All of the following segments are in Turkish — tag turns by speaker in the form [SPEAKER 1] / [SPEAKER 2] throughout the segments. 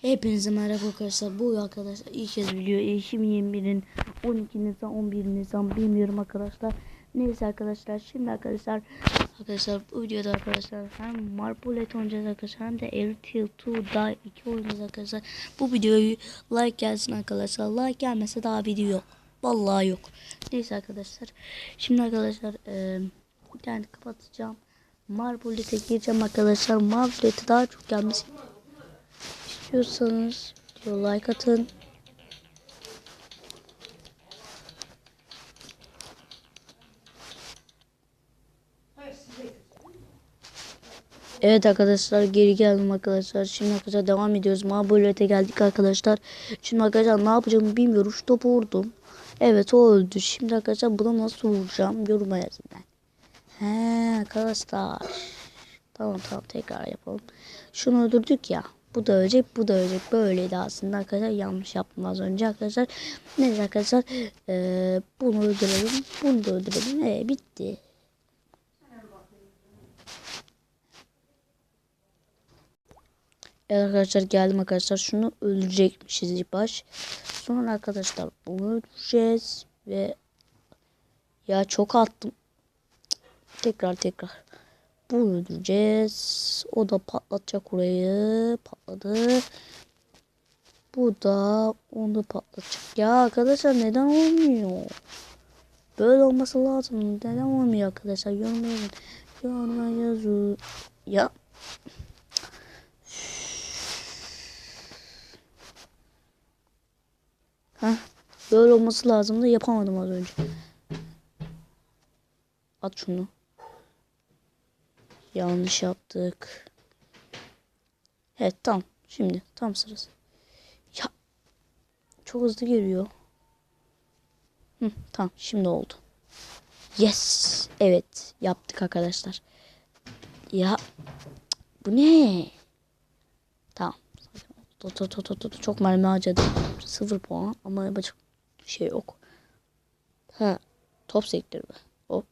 [SPEAKER 1] Hepinize merhaba arkadaşlar. Bu arkadaşlar ilk kez video 2021'in 12 Nisan 11 Nisan bilmiyorum arkadaşlar. Neyse arkadaşlar şimdi arkadaşlar arkadaşlar bu videoda arkadaşlar hem Marbulet oynayacağız arkadaşlar hem de Airtel 2 Die 2 oynayacağız arkadaşlar. Bu videoyu like gelsin arkadaşlar. Like gelmese daha video yok. Vallahi yok. Neyse arkadaşlar. Şimdi arkadaşlar eee internet kapatacağım. Marbulet'e gireceğim arkadaşlar. Marbulet'e daha çok gelmesi istiyorsanız video like atın. Evet arkadaşlar geri geldim arkadaşlar. Şimdi arkadaşlar devam ediyoruz. Mağburiyete geldik arkadaşlar. Şimdi arkadaşlar ne yapacağımı bilmiyorum. Şu topu vurdum. Evet o öldü. Şimdi arkadaşlar buna nasıl vuracağım? Yoruma yazın ben. He arkadaşlar. Tamam tamam tekrar yapalım. Şunu öldürdük ya. Bu da ölecek, bu da ölecek. Böyleydi aslında arkadaşlar. Yanlış yaptım az önce arkadaşlar. Neyse arkadaşlar. Eee bunu öldürelim. Bunu da öldürelim. Ee, bitti. Evet arkadaşlar geldim arkadaşlar. Şunu öldürecekmişiz ilk baş. Sonra arkadaşlar bunu öldüreceğiz. Ve ya çok attım. Tekrar tekrar. Bunu öldüreceğiz. O da patlatacak orayı. Patladı. Bu da onu patlatacak. Ya arkadaşlar neden olmuyor? Böyle olması lazım. Neden olmuyor arkadaşlar? Yoruma yazın. Yazın. Ya. Heh. Böyle olması lazım da yapamadım az önce. At şunu. Yanlış yaptık. Evet tamam. Şimdi tam sırası. Ya çok hızlı geliyor. Hı, tamam şimdi oldu. Yes. Evet yaptık arkadaşlar. Ya bu ne? Tamam. Çok mermi harcadım. Sıfır puan ama yapacak bir şey yok. Ha top sektörü. Hop.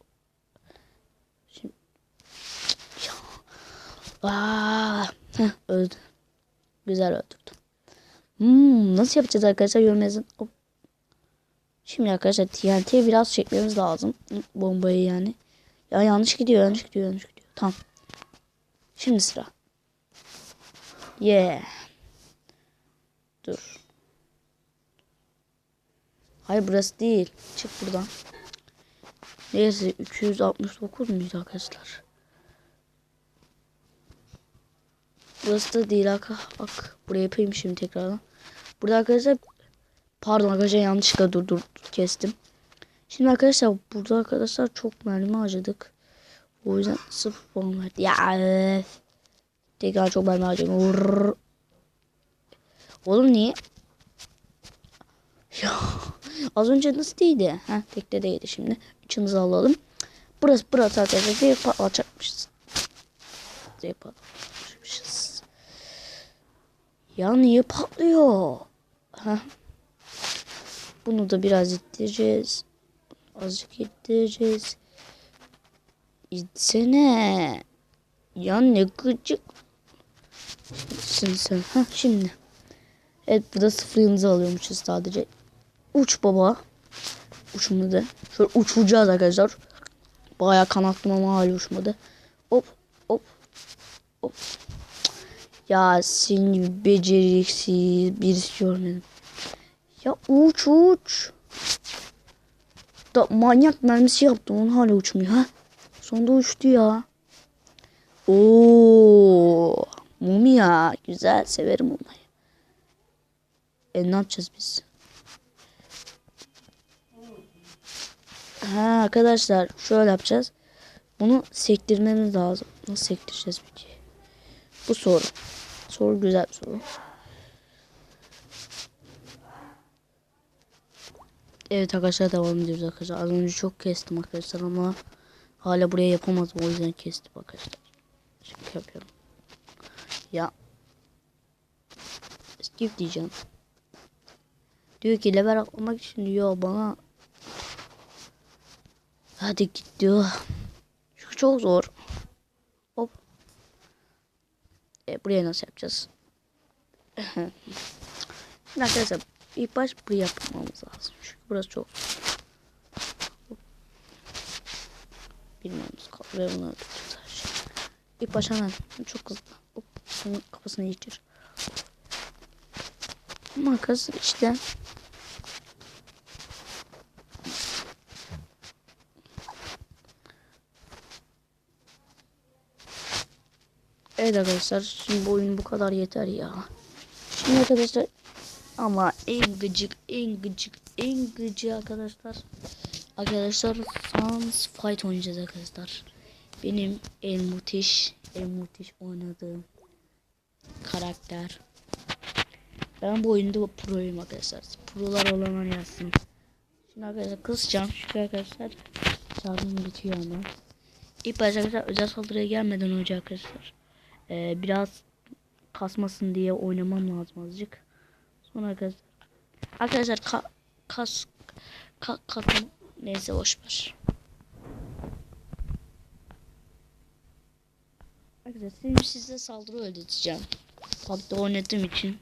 [SPEAKER 1] Şimdi Aa, heh, öldü. Güzel öldürdüm. Hmm, nasıl yapacağız arkadaşlar yorum yazın. Şimdi arkadaşlar TNT biraz çekmemiz lazım. Bombayı yani. Ya yanlış gidiyor yanlış gidiyor yanlış gidiyor. Tamam. Şimdi sıra. Yeah. Dur. Hayır burası değil. Çık buradan. Neyse 269 muydu arkadaşlar? Burası da değil Ak. Ak. Buraya yapayım şimdi tekrardan. Burada arkadaşlar pardon arkadaşlar yanlışlıkla dur dur kestim. Şimdi arkadaşlar burada arkadaşlar çok mermi harcadık. O yüzden sıfır puan. Ya. Tekrar çok mermi harcadım. Oğlum niye? Ya az önce nasıl değildi? Ha tekte değildi şimdi. Üçümüzü alalım. Burası burası arkadaşlar direkt patlatacakmışız. Direkt patlatacakmışız. Ya niye patlıyor? Ha. Bunu da biraz ittireceğiz. Azıcık ittireceğiz. İtsene. Ya ne gıcık. Şimdi sen. Ha şimdi. Evet burada sıfır yıldız alıyormuşuz sadece. Uç baba. Uçmadı. Şöyle uçuracağız arkadaşlar. Baya kanatlım ama hala uçmadı. Hop hop hop. Ya seni beceriksiz birisi görmedim. Ya uç uç. Da manyak mermisi yaptım onu hala uçmuyor ha. Sonunda uçtu ya. Oo, mumya güzel severim mumyayı. E ne yapacağız biz? Ha arkadaşlar şöyle yapacağız. Bunu sektirmemiz lazım. Nasıl sektireceğiz peki? Bu soru. Soru güzel bir soru. Evet arkadaşlar devam ediyoruz arkadaşlar. Az önce çok kestim arkadaşlar ama hala buraya yapamadım. O yüzden kestim arkadaşlar. Şaka yapıyorum. Ya. Skip diyeceğim. Diyor ki level atlamak için diyor bana. Hadi git diyor. Çünkü çok zor. Hop. E, buraya nasıl yapacağız? Şimdi arkadaşlar ilk baş burayı yapmamız lazım. Çünkü burası çok bilmemiz kaldı ve bunu her şey. İlk baş hemen çok hızlı. Hop, şunun kafasını geçir. Makas işte. Evet arkadaşlar şimdi bu oyun bu kadar yeter ya. Şimdi arkadaşlar ama en gıcık en gıcık en gıcık arkadaşlar. Arkadaşlar Sans Fight oynayacağız arkadaşlar. Benim en müthiş en müthiş oynadığım karakter. Ben bu oyunda proyum arkadaşlar. Prolar olanlar yazsın. Şimdi arkadaşlar kısacağım. Çünkü arkadaşlar şarjım bitiyor ama. İlk başta özel saldırıya gelmeden önce arkadaşlar. Ee, biraz kasmasın diye oynamam lazım azıcık. Sonra arkadaşlar. Arkadaşlar ka kas ka kasım neyse boş ver. Arkadaşlar size saldırı öğreteceğim. Tablette oynadığım için.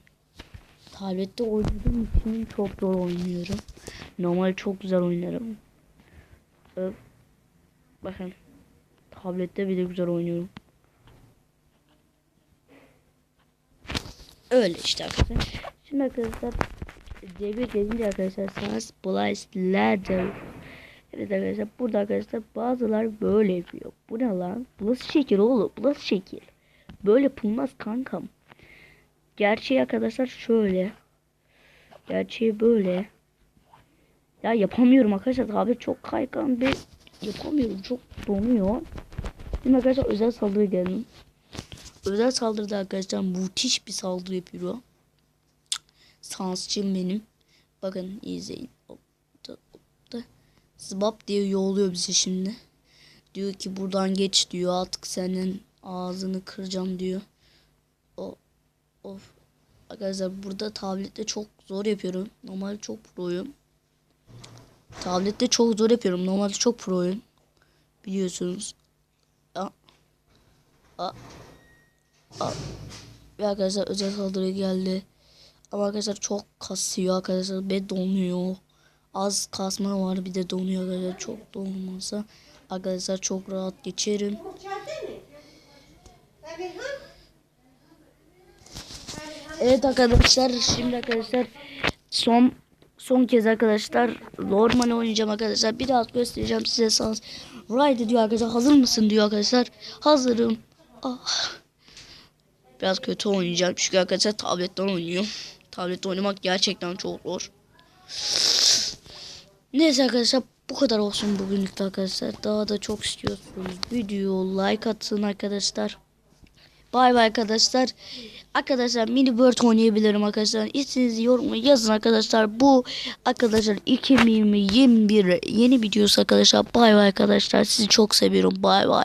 [SPEAKER 1] Tablette oynadığım için çok zor oynuyorum. Normal çok güzel oynarım. Ee, bakın. Tablette bile güzel oynuyorum. Öyle işte arkadaşlar. Şimdi arkadaşlar devir gelince arkadaşlar Blaze Ladder. Evet arkadaşlar burada arkadaşlar bazılar böyle yapıyor. Bu ne lan? Bu nasıl şekil oğlum? Bu nasıl şekil? Böyle yapılmaz kankam. Gerçeği arkadaşlar şöyle. Gerçeği böyle. Ya yapamıyorum arkadaşlar. Abi çok kaygan bir yapamıyorum. Çok donuyor. Şimdi arkadaşlar özel saldırı geldim. Özel saldırıda arkadaşlar müthiş bir saldırı yapıyor. Sansçım benim. Bakın izleyin. Hop da, hop diye yolluyor bizi şimdi. Diyor ki buradan geç diyor. Artık senin ağzını kıracağım diyor. O of. Arkadaşlar burada tablette çok zor yapıyorum. Normal çok proyum. Tablette çok zor yapıyorum. Normalde çok proyum. Biliyorsunuz. Aa. Aa. Ve arkadaşlar özel saldırı geldi. Ama arkadaşlar çok kasıyor arkadaşlar. Ve donuyor. Az kasma var bir de donuyor arkadaşlar. Çok donmasa arkadaşlar çok rahat geçerim. Evet arkadaşlar şimdi arkadaşlar son son kez arkadaşlar normal oynayacağım arkadaşlar. Biraz göstereceğim size sans. Ride diyor arkadaşlar. Hazır mısın diyor arkadaşlar. Hazırım. Ah. Biraz kötü oynayacağım çünkü arkadaşlar tabletten oynuyor. Tablette oynamak gerçekten çok zor. Neyse arkadaşlar bu kadar olsun bugünlük arkadaşlar. Daha da çok istiyorsunuz. Video like atın arkadaşlar. Bay bay arkadaşlar. Arkadaşlar mini bird oynayabilirim arkadaşlar. İstediğiniz yorumu yazın arkadaşlar. Bu arkadaşlar 2020 21 yeni videosu arkadaşlar. Bay bay arkadaşlar. Sizi çok seviyorum. Bay bay.